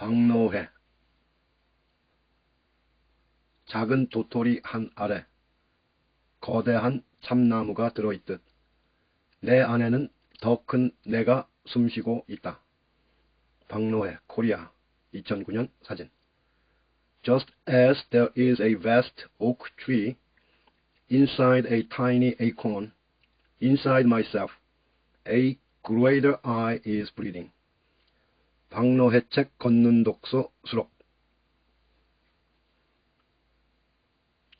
박노해 작은 도토리 한 알에 거대한 참나무가 들어있듯 내 안에는 더 큰 내가 숨쉬고 있다. 박노해 코리아 2009년 사진 Just as there is a vast oak tree inside a tiny acorn, inside myself, a greater eye is breathing. 박노해책 걷는 독서 수록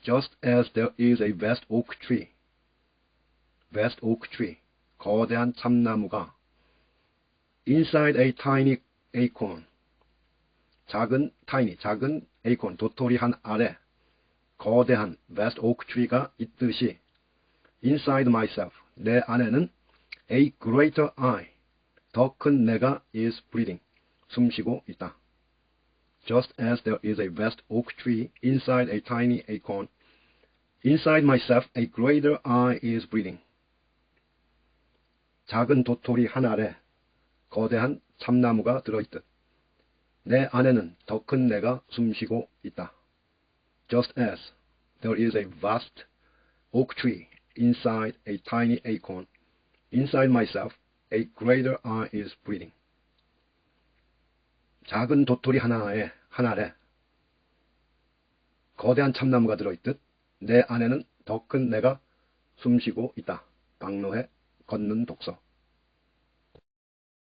Just as there is a vast oak tree, vast oak tree, 거대한 참나무가 inside a tiny acorn, 작은 tiny, 작은 acorn, 도토리 한 아래 거대한 vast oak tree가 있듯이 inside myself, 내 안에는 a greater I, 더 큰 내가 is breathing, 숨쉬고 있다. Just as there is a vast oak tree inside a tiny acorn, inside myself a greater I is breathing. 작은 도토리 한 알에 거대한 참나무가 들어있듯 내 안에는 더 큰 내가 숨쉬고 있다. Just as there is a vast oak tree inside a tiny acorn, inside myself a greater I is breathing. 작은 도토리 하나에 하나에 거대한 참나무가 들어있듯 내 안에는 더 큰 내가 숨쉬고 있다. 박노해 걷는 독서